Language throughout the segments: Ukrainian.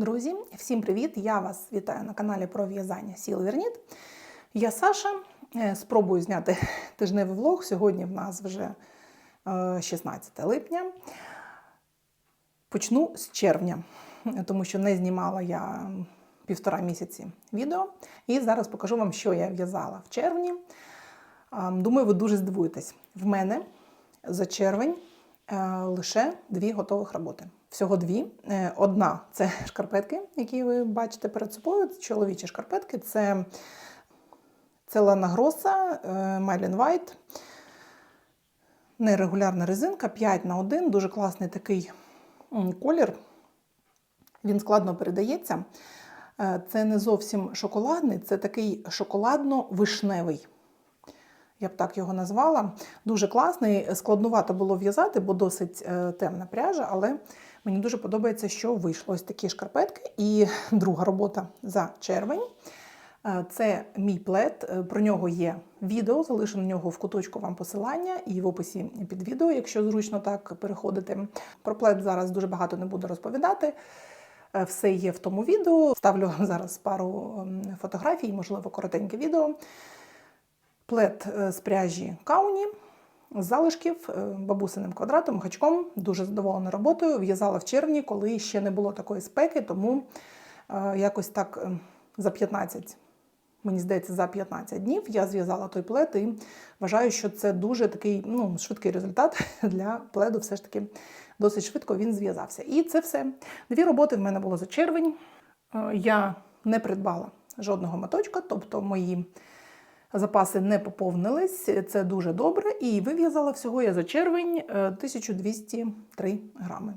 Друзі, всім привіт! Я вас вітаю на каналі про в'язання Сіл Верніт. Я Саша. Е, Спробую зняти тижневий влог. Сьогодні в нас вже е, 16 липня. Почну з червня, тому що не знімала я півтора місяці відео. І зараз покажу вам, що я в'язала в червні. Думаю, ви дуже здивуєтесь. В мене за червень е, лише дві готових роботи. Всього дві. Е, Одна це шкарпетки, які ви бачите перед собою. Чоловічі шкарпетки. Це, це Лана Гроса, Майлен White. Нерегулярна резинка 5 на 1 дуже класний такий колір. Він складно передається. Е, Це не зовсім шоколадний, це такий шоколадно-вишневий. Я б так його назвала. Дуже класний. Складнувато було в'язати, бо досить е, темна пряжа, але мені дуже подобається, що вийшло ось такі шкарпетки. І друга робота за червень. Е, Це мій плед. Е, Про нього є відео. Залишу на нього в куточку вам посилання і в описі під відео, якщо зручно так переходити. Про плед зараз дуже багато не буду розповідати. Е, Все є в тому відео. Ставлю зараз пару ем, фотографій, можливо, коротеньке відео. Плед з пряжі Кауні залишків е, бабусиним квадратом, гачком. Дуже задоволена роботою. В'язала в червні, коли ще не було такої спеки, тому е, якось так е, за 15, мені здається, за 15 днів я зв'язала той плед і вважаю, що це дуже такий ну, швидкий результат для пледу. Все ж таки досить швидко він зв'язався. І це все. Дві роботи в мене було за червень. Е, Я не придбала жодного моточка, тобто мої. Запаси не поповнились, це дуже добре. І вив'язала всього я за червень е, 1203 грами.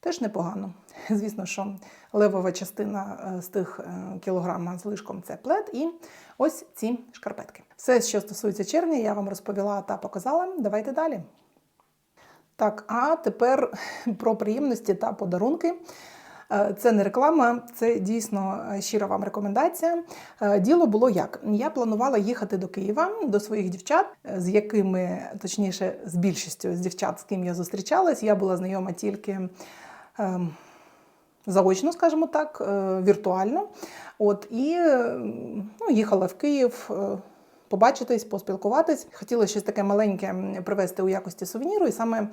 Теж непогано. Звісно, що левова частина е, з тих е, кілограма з лишком це плед і ось ці шкарпетки. Все, що стосується червня, я вам розповіла та показала. Давайте далі. Так, а тепер про приємності та подарунки. Е, Це не реклама, це дійсно е, щира вам рекомендація. Е, Діло було як: я планувала їхати до Києва до своїх дівчат, з якими, точніше, з більшістю з дівчат, з ким я зустрічалась. Я була знайома тільки ем, заочно, скажімо так, віртуально. От і е, ну, їхала в Київ. Побачитись, поспілкуватись. Хотіла щось таке маленьке привезти у якості сувеніру, і саме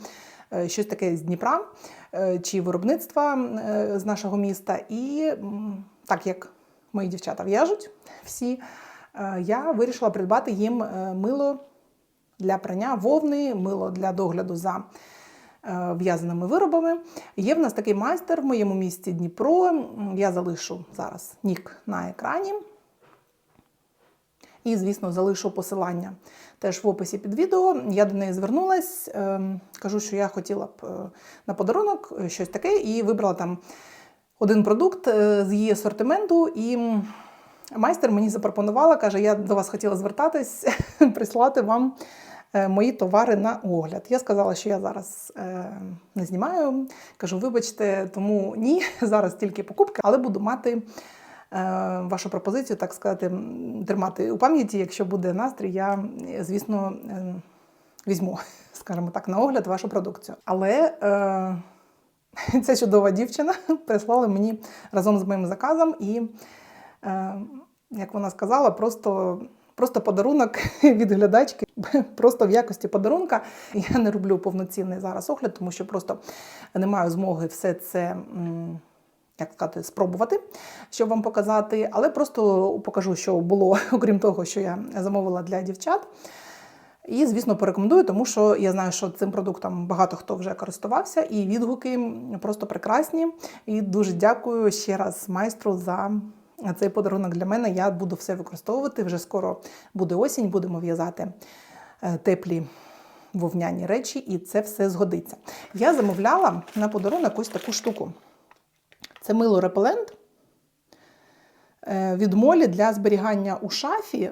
е, щось таке з Дніпра е, чи виробництва е, з нашого міста. І так як мої дівчата в'яжуть всі, я вирішила придбати їм мило для прання вовни, мило для догляду за в'язаними виробами. Є в нас такий майстер в моєму місті Дніпро. Я залишу зараз нік на екрані. І, звісно, залишу посилання теж в описі під відео. Я до неї звернулась, ем, кажу, що я хотіла б е, на подарунок е, щось таке, і вибрала там один продукт е, з її асортименту. І майстер мені запропонувала, каже: я до вас хотіла звертатись, прислати вам мої товари на огляд. Я сказала, що я зараз не знімаю. Кажу, вибачте, тому ні, зараз тільки покупки, але буду мати. Е, Вашу пропозицію, так сказати, тримати у пам'яті. Якщо буде настрій, я, звісно, е, візьму, скажімо так, на огляд вашу продукцію. Але е, ця чудова дівчина прислала мені разом з моїм заказом, і, як вона сказала, просто. Просто подарунок від глядачки, просто в якості подарунка. Я не роблю повноцінний зараз огляд, тому що просто не маю змоги все це як сказати, спробувати, щоб вам показати. Але просто покажу, що було, окрім того, що я замовила для дівчат. І, звісно, порекомендую, тому що я знаю, що цим продуктом багато хто вже користувався, і відгуки просто прекрасні. І дуже дякую ще раз майстру за цей подарунок для мене. Я буду все використовувати. Вже скоро буде осінь, будемо в'язати е, теплі вовняні речі, і це все згодиться. Я замовляла на подарунок ось таку штуку. Це мило репелент е, від молі для зберігання у шафі.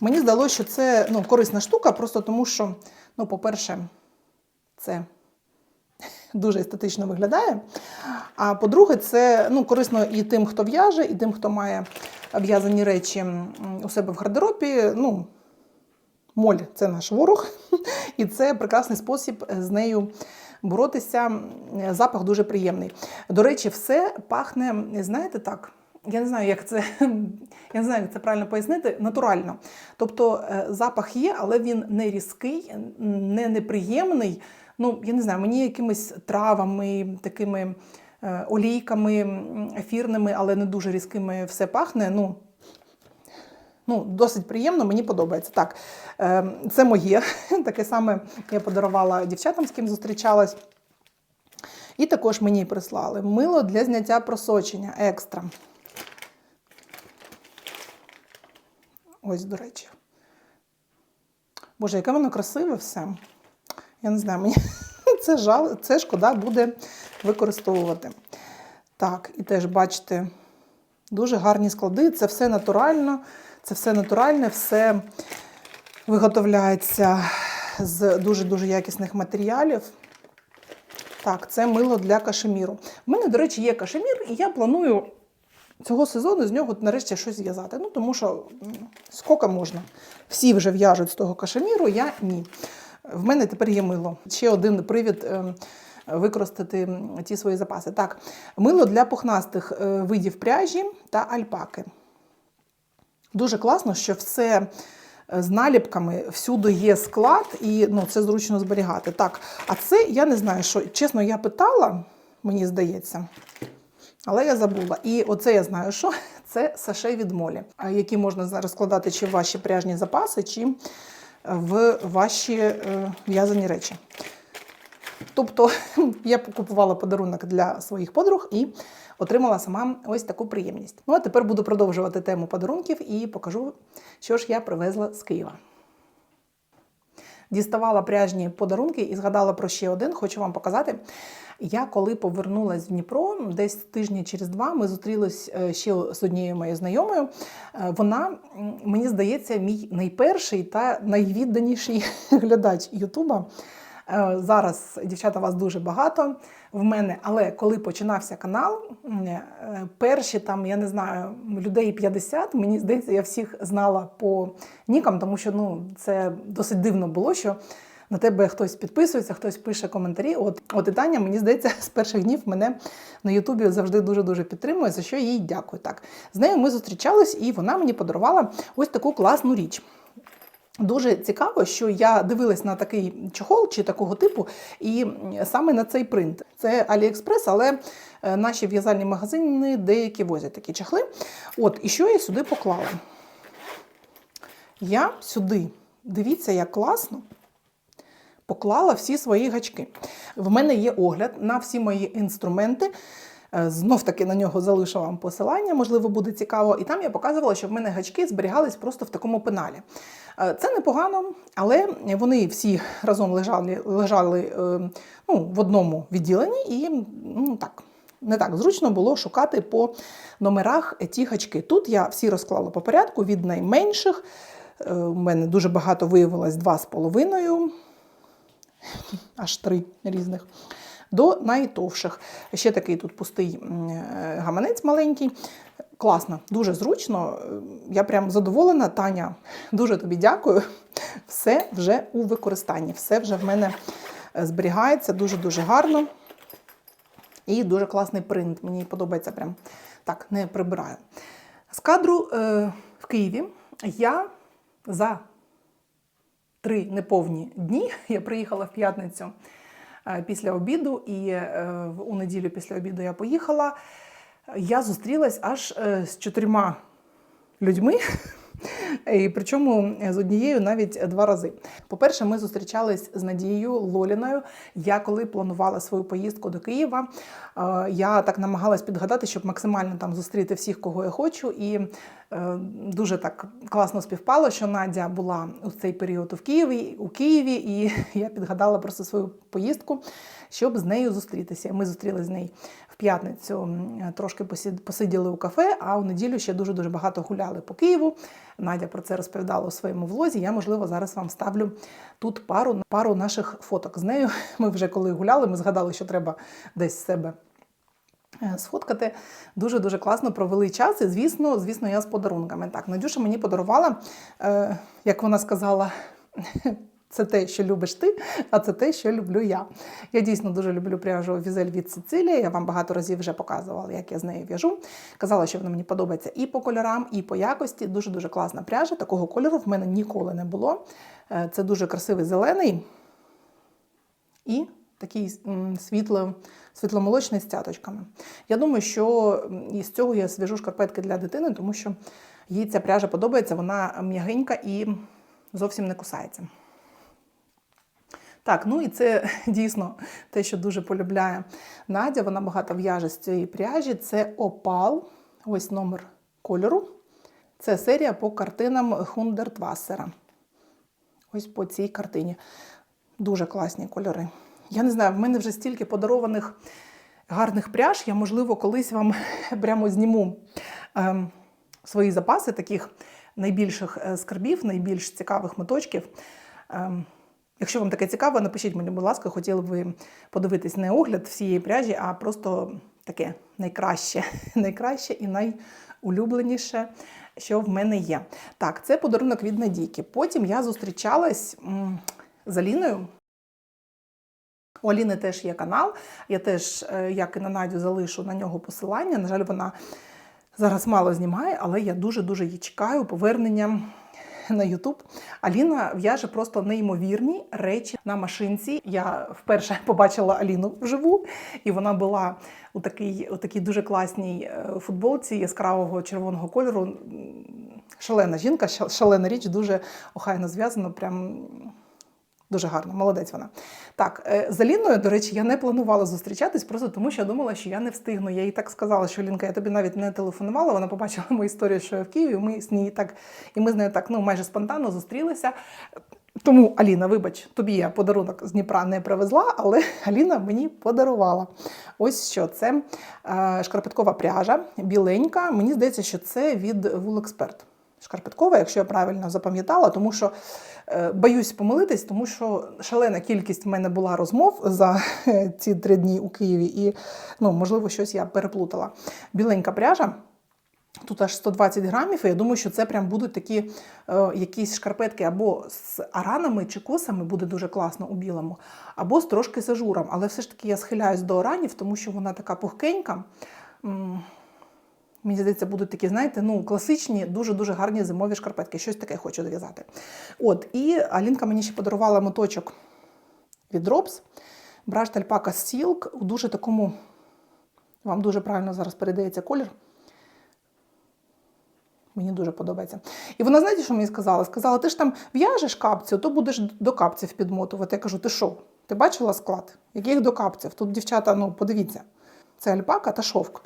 Мені здалося, що це ну, корисна штука, просто тому що, ну, по-перше, це дуже естетично виглядає. А по-друге, це ну, корисно і тим, хто в'яже, і тим, хто має в'язані речі у себе в гардеробі. Ну, моль це наш ворог, і це прекрасний спосіб з нею боротися. Запах дуже приємний. До речі, все пахне, знаєте так. Я не знаю, як це я не знаю, як це правильно пояснити, натурально. Тобто е, запах є, але він не різкий, не неприємний. Ну, я не знаю, мені якимись травами, такими е, олійками ефірними, але не дуже різкими все пахне. Ну, ну, досить приємно, мені подобається. Так, е, це моє. Таке саме я подарувала дівчатам, з ким зустрічалась. І також мені прислали мило для зняття просочення екстра. Ось, до речі. Боже, яке воно красиве все. Я не знаю, мені це жал, це шкода буде використовувати. Так, і теж бачите, дуже гарні склади. Це все натурально, це все натуральне, все виготовляється з дуже-дуже якісних матеріалів. Так, це мило для кашеміру. У мене, до речі, є кашемір, і я планую цього сезону з нього нарешті щось зв'язати. Ну, тому що скільки можна. Всі вже в'яжуть з того кашеміру, я ні. В мене тепер є мило. Ще один привід е, використати ті свої запаси. Так, мило для пухнастих е, видів пряжі та альпаки. Дуже класно, що все е, з наліпками, всюди є склад, і ну, це зручно зберігати. Так, а це я не знаю, що чесно, я питала, мені здається. Але я забула. І оце я знаю, що це саше від молі, які можна зараз складати чи в ваші пряжні запаси, чи в ваші е, в'язані речі. Тобто я купувала подарунок для своїх подруг і отримала сама ось таку приємність. Ну а тепер буду продовжувати тему подарунків і покажу, що ж я привезла з Києва. Діставала пряжні подарунки і згадала про ще один. Хочу вам показати. Я коли повернулася в Дніпро, десь тижні через два ми зустрілись е, ще з однією моєю знайомою. Е, Вона, мені здається, мій найперший та найвідданіший глядач Ютуба. Е, Зараз дівчата вас дуже багато в мене, але коли починався канал, е, перші там, я не знаю, людей 50, мені здається, я всіх знала по нікам, тому що ну, це досить дивно було, що на тебе хтось підписується, хтось пише коментарі. От, от і Таня, мені здається, з перших днів мене на Ютубі завжди дуже-дуже підтримує, за що їй дякую. Так, з нею ми зустрічались, і вона мені подарувала ось таку класну річ. Дуже цікаво, що я дивилась на такий чохол чи такого типу, і саме на цей принт. Це Аліекспрес, але е, наші в'язальні магазини деякі возять такі чохли. От, і що я сюди поклала? Я сюди, дивіться, як класно, поклала всі свої гачки. В мене є огляд на всі мої інструменти. Е, Знов таки на нього залишу вам посилання, можливо, буде цікаво. І там я показувала, що в мене гачки зберігались просто в такому пеналі. Е, Це непогано, але вони всі разом лежали, лежали е, ну, в одному відділенні, і ну, так, не так зручно було шукати по номерах ті гачки. Тут я всі розклала по порядку від найменших. У мене дуже багато виявилось 2,5 аж три різних, до найтовших. Ще такий тут пустий е, гаманець маленький. Класно, дуже зручно. Е, Я прям задоволена. Таня, дуже тобі дякую. Все вже у використанні, все вже в мене е, зберігається дуже-дуже гарно. І дуже класний принт. Мені подобається прям так, не прибираю. З кадру е, в Києві я за три неповні дні. Я приїхала в п'ятницю після обіду, і е, у неділю після обіду я поїхала. Я зустрілась аж е, з чотирма людьми. І причому з однією навіть два рази. По-перше, ми зустрічались з Надією Лоліною. Я коли планувала свою поїздку до Києва, е, я так намагалась підгадати, щоб максимально там зустріти всіх, кого я хочу. І е, дуже так класно співпало, що Надя була у цей період у Києві, у Києві, і я підгадала просто свою поїздку, щоб з нею зустрітися. Ми зустрілися з нею в п'ятницю, трошки посиділи у кафе, а у неділю ще дуже-дуже багато гуляли по Києву. Надя про це розповідала у своєму влозі. Я, можливо, зараз вам ставлю тут пару, пару наших фоток з нею. Ми вже коли гуляли, ми згадали, що треба десь себе е, сфоткати. Дуже-дуже класно провели час. І, звісно, звісно, я з подарунками. Так, Надюша мені подарувала, е, як вона сказала, Це те, що любиш ти, а це те, що люблю я. Я дійсно дуже люблю пряжу Візель від Сицилії. Я вам багато разів вже показувала, як я з нею в'яжу. Казала, що вона мені подобається і по кольорам, і по якості. Дуже дуже класна пряжа. Такого кольору в мене ніколи не було. Е, Це дуже красивий зелений і такий світло, світломолочний з цяточками. Я думаю, що із цього я зв'яжу шкарпетки для дитини, тому що їй ця пряжа подобається, вона м'ягенька і зовсім не кусається. Так, ну і це дійсно те, що дуже полюбляє Надя. Вона багато в'яже з цієї пряжі. Це опал, ось номер кольору. Це серія по картинам Хундертвассера. Ось по цій картині. Дуже класні кольори. Я не знаю, в мене вже стільки подарованих гарних пряж. Я, можливо, колись вам прямо зніму ем, свої запаси таких найбільших е, скарбів, найбільш цікавих моточків. Ем, Якщо вам таке цікаво, напишіть мені, будь ласка, хотіли б ви подивитись не огляд всієї пряжі, а просто таке найкраще, найкраще і найулюбленіше, що в мене є. Так, це подарунок від Надійки. Потім я зустрічалась з Аліною. У Аліни теж є канал. Я теж, е, як і на Надю, залишу на нього посилання. На жаль, вона зараз мало знімає, але я дуже-дуже її чекаю повернення на Ютуб. Аліна в'яже просто неймовірні речі на машинці. Я вперше побачила Аліну вживу, і вона була у такій, у такій дуже класній е, футболці яскравого червоного кольору. Шалена жінка, шалена річ, дуже охайно зв'язано. Прям Дуже гарно, молодець вона. Так, е, з Аліною, до речі, я не планувала зустрічатись, просто тому що я думала, що я не встигну. Я їй так сказала, що Лінка, я тобі навіть не телефонувала. Вона побачила мою історію, що я в Києві. Ми з нею так, і ми з нею так ну майже спонтанно зустрілися. Тому, Аліна, вибач, тобі я подарунок з Дніпра не привезла, але Аліна мені подарувала. Ось що це е, шкарпеткова пряжа, біленька. Мені здається, що це від Вулексперт. Шкарпеткова, якщо я правильно запам'ятала, тому що е, боюсь помилитись, тому що шалена кількість в мене була розмов за е, ці три дні у Києві, і ну, можливо, щось я переплутала. Біленька пряжа. Тут аж 120 грамів, і я думаю, що це прям будуть такі е, якісь шкарпетки або з аранами чи косами буде дуже класно у білому, або з трошки з. Але все ж таки я схиляюсь до аранів, тому що вона така пухкенька. Мені здається, будуть такі, знаєте, ну, класичні, дуже-дуже гарні зимові шкарпетки. Щось таке хочу дов'язати. От, і Алінка мені ще подарувала моточок від Drops. Браш Alpaca Silk у дуже такому, вам дуже правильно зараз передається колір. Мені дуже подобається. І вона, знаєте, що мені сказала? Сказала, ти ж там в'яжеш капці, то будеш до капців підмотувати. Я кажу, ти що? Ти бачила склад? Яких до капців? Тут, дівчата, ну подивіться, це альпака та шовк.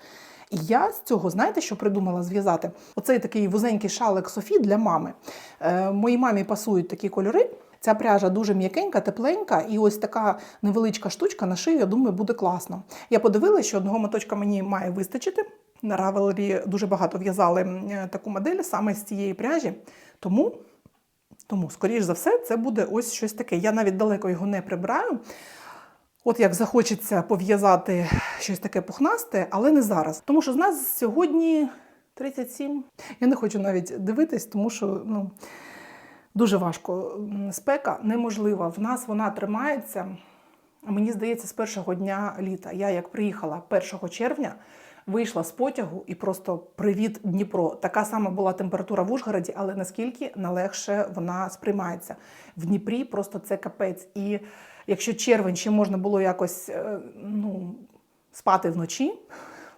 І я з цього, знаєте, що придумала зв'язати? Оцей такий вузенький шалик Софі для мами. Е, моїй мамі пасують такі кольори. Ця пряжа дуже м'якенька, тепленька, і ось така невеличка штучка на шию, я думаю, буде класно. Я подивилася, що одного моточка мені має вистачити. На Равелері дуже багато в'язали е, таку модель саме з цієї пряжі. Тому, тому, скоріш за все, це буде ось щось таке. Я навіть далеко його не прибираю. От як захочеться пов'язати щось таке пухнасте, але не зараз. Тому що з нас сьогодні 37. Я не хочу навіть дивитись, тому що ну, дуже важко. Спека неможлива. В нас вона тримається. Мені здається, з першого дня літа. Я як приїхала 1 червня, вийшла з потягу і просто привіт Дніпро. Така сама була температура в Ужгороді, але наскільки налегше вона сприймається. В Дніпрі просто це капець. І якщо червень ще можна було якось е, ну, спати вночі.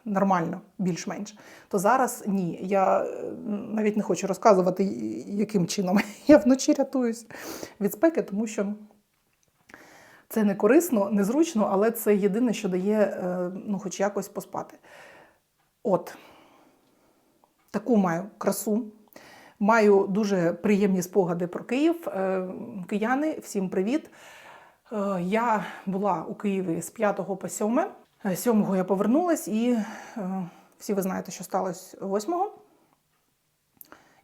Нормально, більш-менш, то зараз ні. Я е, навіть не хочу розказувати, яким чином я вночі рятуюсь від спеки, тому що це не корисно, незручно, але це єдине, що дає е, ну, хоч якось поспати. От, таку маю красу. Маю дуже приємні спогади про Київ. Кияни, всім привіт. Е, Я була у Києві з 5 по 7. Е, 7 я повернулась, і е, всі ви знаєте, що сталося 8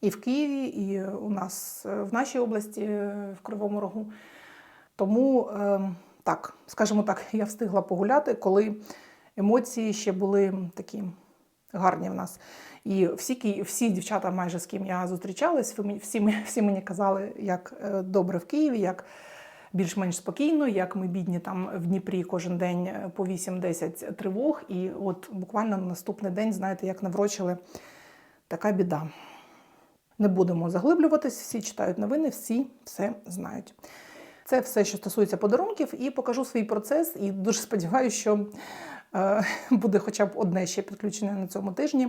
і в Києві, і у нас е, в нашій області, е, в Кривому Рогу. Тому, е, так, скажімо так, я встигла погуляти, коли емоції ще були такі гарні в нас. І всі, всі дівчата, майже з ким я зустрічалась, всі, всі мені казали, як е, добре в Києві, як більш-менш спокійно, як ми бідні там в Дніпрі кожен день по 8-10 тривог. І от буквально на наступний день, знаєте, як наврочили, така біда. Не будемо заглиблюватись, всі читають новини, всі все знають. Це все, що стосується подарунків, і покажу свій процес. І дуже сподіваюся, що е, буде хоча б одне ще підключення на цьому тижні.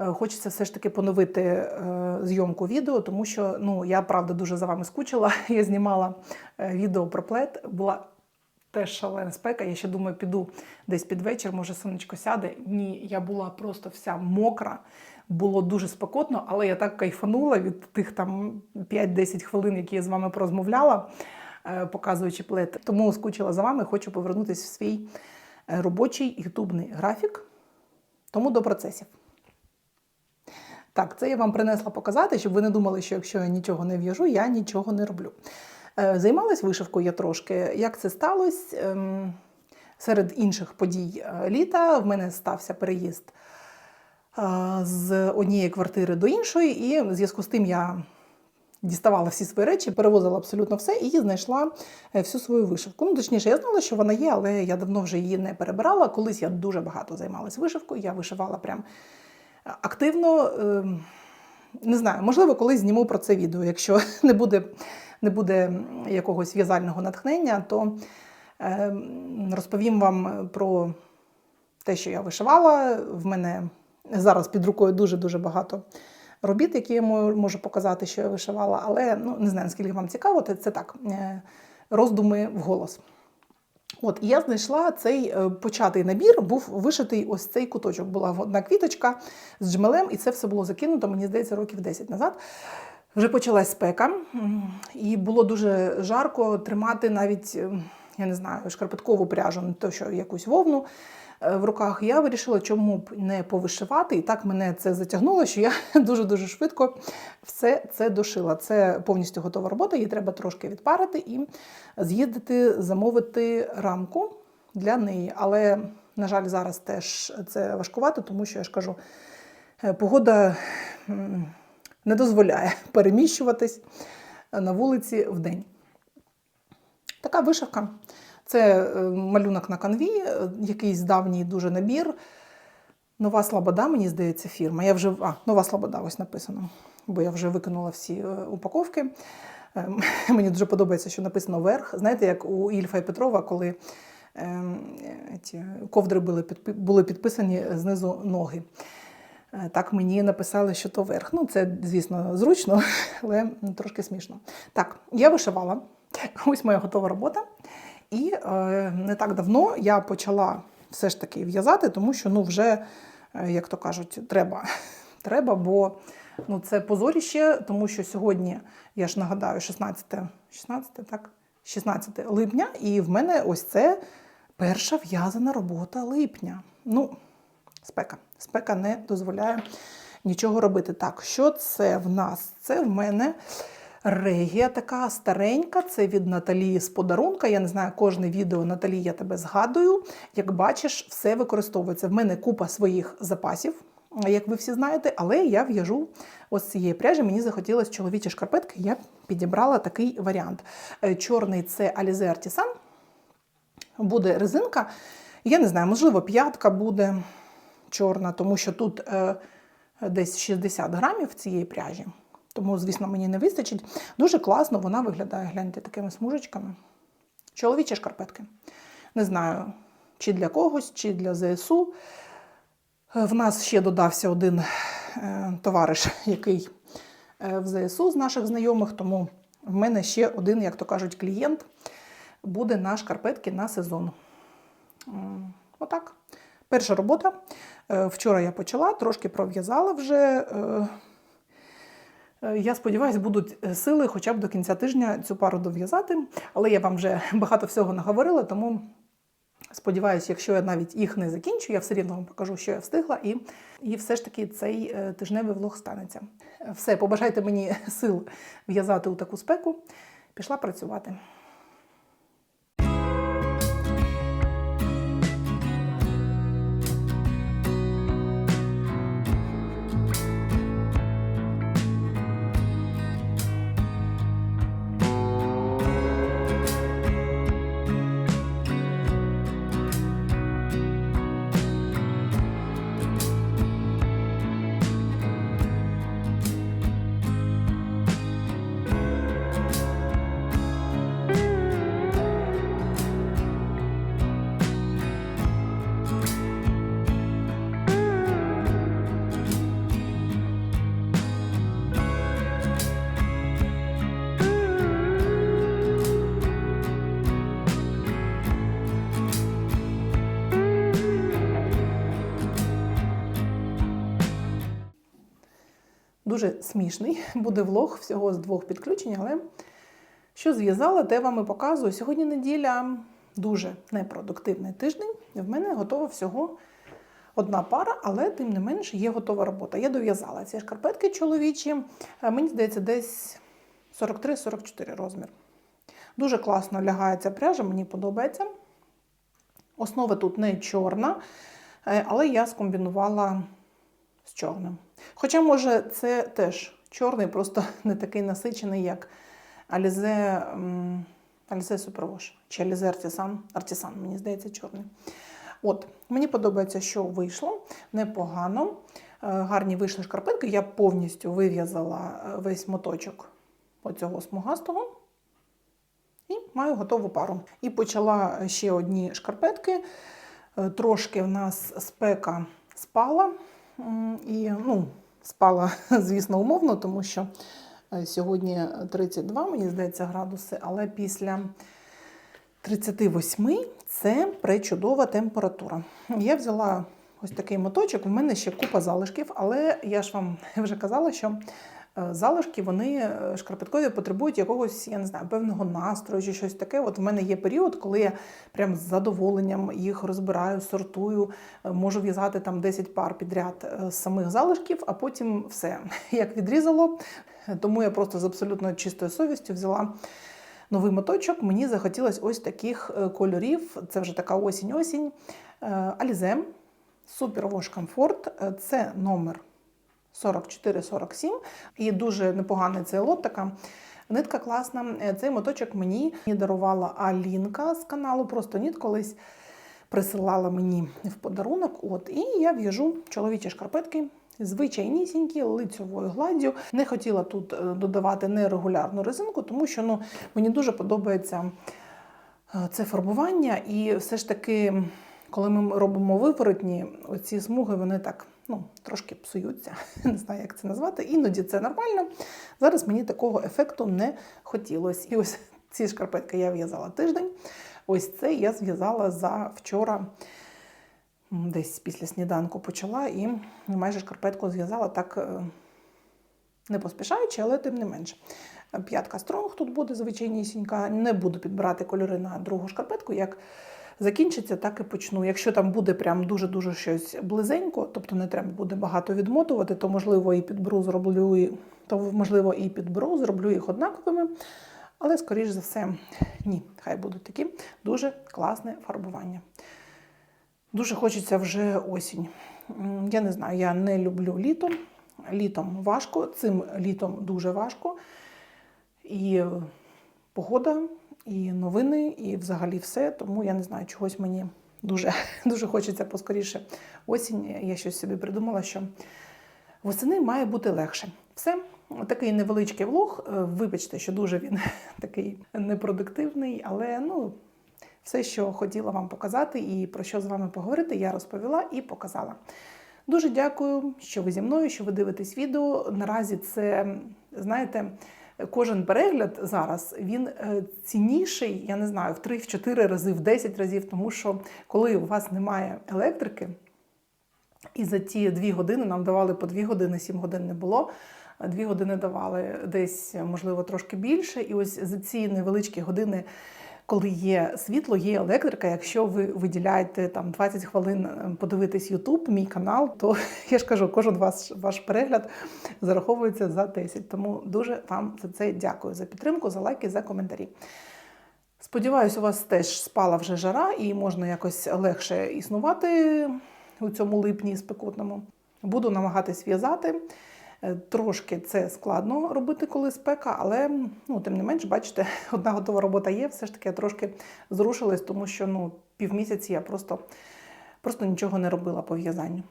Е, Хочеться все ж таки поновити е, зйомку відео, тому що ну, я правда дуже за вами скучила. Я знімала е, відео про плед, була теж шалена спека. Я ще думаю, піду десь під вечір, може сонечко сяде. Ні, я була просто вся мокра. Було дуже спекотно, але я так кайфанула від тих там 5-10 хвилин, які я з вами порозмовляла, показуючи плед. Тому скучила за вами, хочу повернутися в свій робочий ютубний графік. Тому до процесів. Так, це я вам принесла показати, щоб ви не думали, що якщо я нічого не в'яжу, я нічого не роблю. Е, Займалась вишивкою я трошки. Як це сталося? Ем, Серед інших подій е, літа в мене стався переїзд е, з однієї квартири до іншої, і в зв'язку з тим я діставала всі свої речі, перевозила абсолютно все і знайшла всю свою вишивку. Ну, точніше, я знала, що вона є, але я давно вже її не перебирала. Колись я дуже багато займалась вишивкою, я вишивала прям активно. ем, Не знаю, можливо, колись зніму про це відео. Якщо не буде, не буде якогось в'язального натхнення, то ем, розповім вам про те, що я вишивала. В мене зараз під рукою дуже-дуже багато робіт, які я можу показати, що я вишивала, але ну, не знаю, наскільки вам цікаво, це, так, е, роздуми вголос. От, і я знайшла цей е, початий набір, був вишитий ось цей куточок. Була одна квіточка з джмелем, і це все було закинуто, мені здається, років 10 назад. Вже почалась спека, і було дуже жарко тримати навіть, е, я не знаю, шкарпеткову пряжу, не то що якусь вовну в руках. Я вирішила, чому б не повишивати. І так мене це затягнуло, що я дуже-дуже швидко все це дошила. Це повністю готова робота, її треба трошки відпарити і з'їздити, замовити рамку для неї. Але, на жаль, зараз теж це важкувато, тому що я ж кажу, е, погода не дозволяє переміщуватись на вулиці в день. Така вишивка. Це е, малюнок на канві, е, якийсь давній дуже набір. Нова Слобода, мені здається, фірма. Я вже, а, Нова Слобода, ось написано, бо я вже викинула всі е, упаковки. Е, Мені дуже подобається, що написано верх. Знаєте, як у Ільфа і Петрова, коли ем, е, ковдри були, були підписані знизу ноги. Так мені написали, що то верх. Ну, це, звісно, зручно, але трошки смішно. Так, я вишивала. Ось моя готова робота. І е, не так давно я почала все ж таки в'язати, тому що ну, вже, е, як то кажуть, треба. Треба, бо ну, це позоріще, тому що сьогодні, я ж нагадаю, 16, 16, так? 16 липня, і в мене ось це перша в'язана робота липня. Ну, спека. Спека не дозволяє нічого робити. Так, що це в нас? Це в мене регія така старенька. Це від Наталії з подарунка. Я не знаю, кожне відео Наталі, я тебе згадую. Як бачиш, все використовується. В мене купа своїх запасів. Як ви всі знаєте, але я в'яжу ось цієї пряжі. Мені захотілося чоловічі шкарпетки. Я підібрала такий варіант. Е, Чорний це Alize Artisan. Буде резинка. Я не знаю, можливо, п'ятка буде чорна, тому що тут е, десь 60 грамів цієї пряжі. Тому, звісно, мені не вистачить. Дуже класно вона виглядає, гляньте, такими смужечками. Чоловічі шкарпетки. Не знаю, чи для когось, чи для ЗСУ. Е, В нас ще додався один е, товариш, який е, в ЗСУ з наших знайомих, тому в мене ще один, як то кажуть, клієнт буде на шкарпетки на сезон. Отак. Перша робота. Вчора я почала, трошки пров'язала вже. Е, Я сподіваюся, будуть е, сили хоча б до кінця тижня цю пару дов'язати. Але я вам вже багато всього наговорила, тому сподіваюся, якщо я навіть їх не закінчу, я все рівно вам покажу, що я встигла, і, і все ж таки цей е, тижневий влог станеться. Все, побажайте мені сил в'язати у таку спеку. Пішла працювати. Смішний буде влог всього з двох підключень, але що зв'язала, те вам і показую. Сьогодні неділя дуже непродуктивний тиждень. В мене готова всього одна пара, але тим не менш є готова робота. Я дов'язала ці шкарпетки чоловічі. Е, Мені здається, десь 43-44 розмір. Дуже класно лягає ця пряжа, мені подобається. Основа тут не чорна, е, але я скомбінувала з чорним. Хоча, може, це теж чорний, просто не такий насичений, як м, Alize Superwash чи Alize Artisan. Artisan, мені здається, чорний. От, мені подобається, що вийшло непогано. Е, Гарні вийшли шкарпетки. Я повністю вив'язала е, весь моточок оцього смугастого. І маю готову пару. І почала ще одні шкарпетки. Е, Трошки в нас спека спала. І ну, спала, звісно, умовно, тому що е, сьогодні 32, мені здається, градуси, але після 38 це пречудова температура. Я взяла ось такий моточок, в мене ще купа залишків, але я ж вам вже казала, що залишки вони е, шкарпеткові потребують якогось, я не знаю, певного настрою чи щось таке. От в мене є період, коли я прям з задоволенням їх розбираю, сортую, е, можу в'язати там 10 пар підряд е, самих залишків, а потім все як відрізало. Тому я просто з абсолютно чистою совістю взяла новий моточок. Мені захотілося ось таких е, кольорів. Це вже така осінь-осінь. Е, Alize Super Wash Comfort. Е, Це номер 4447. І дуже непоганий цей лот така. Нитка класна. Е, Цей моточок мені дарувала Алінка з каналу Просто Ніт колись присилала мені в подарунок. От, і я в'яжу чоловічі шкарпетки. Звичайнісінькі, лицьовою гладдю. Не хотіла тут е, додавати нерегулярну резинку, тому що ну, мені дуже подобається е, це фарбування. І все ж таки, коли ми робимо виворотні, оці смуги вони так ну, трошки псуються. Не знаю, як це назвати. Іноді це нормально. Зараз мені такого ефекту не хотілося. І ось ці шкарпетки я в'язала тиждень. Ось це я зв'язала за вчора. Десь після сніданку почала і майже шкарпетку зв'язала так е, не поспішаючи, але тим не менше. П'ятка стронг тут буде звичайнісінька. Не буду підбирати кольори на другу шкарпетку. Як закінчиться, так і почну. Якщо там буде прям дуже-дуже щось близенько, тобто не треба буде багато відмотувати, то можливо і підберу зроблю, і- то можливо і підберу, зроблю їх однаковими. Але, скоріш за все, ні, хай будуть такі дуже класне фарбування. Дуже хочеться вже осінь. Я не знаю, я не люблю літо. Літом важко, цим літом дуже важко. І е, погода, і новини, і взагалі все. Тому я не знаю, чогось мені дуже, дуже хочеться поскоріше осінь. Я щось собі придумала, що восени має бути легше. Все, такий невеличкий влог. Е, Вибачте, що дуже він такий непродуктивний, але ну, все, що хотіла вам показати і про що з вами поговорити, я розповіла і показала. Дуже дякую, що ви зі мною, що ви дивитесь відео. Наразі це, знаєте, кожен перегляд зараз він е, цінніший, я не знаю, в 3-4 рази, в 10 разів, тому що коли у вас немає електрики, і за ті дві години нам давали по дві години, сім годин не було. Дві години давали десь, можливо, трошки більше. І ось за ці невеличкі години, коли є світло, є електрика. Якщо ви виділяєте там 20 хвилин е, подивитись YouTube, мій канал, то я ж кажу, кожен ваш, ваш перегляд зараховується за 10. Тому дуже вам за це дякую за підтримку, за лайки, за коментарі. Сподіваюсь, у вас теж спала вже жара і можна якось легше існувати у цьому липні спекотному. Буду намагатись в'язати. Е, Трошки це складно робити, коли спека, але ну, тим не менш, бачите, одна готова робота є. Все ж таки я трошки зрушилась, тому що ну, півмісяці я просто, просто нічого не робила по в'язанню.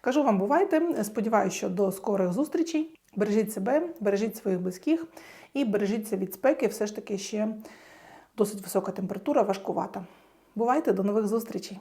Кажу вам, бувайте. Сподіваюся, що до скорих зустрічей. Бережіть себе, бережіть своїх близьких і бережіться від спеки. Все ж таки ще досить висока температура, важкувата. Бувайте, до нових зустрічей!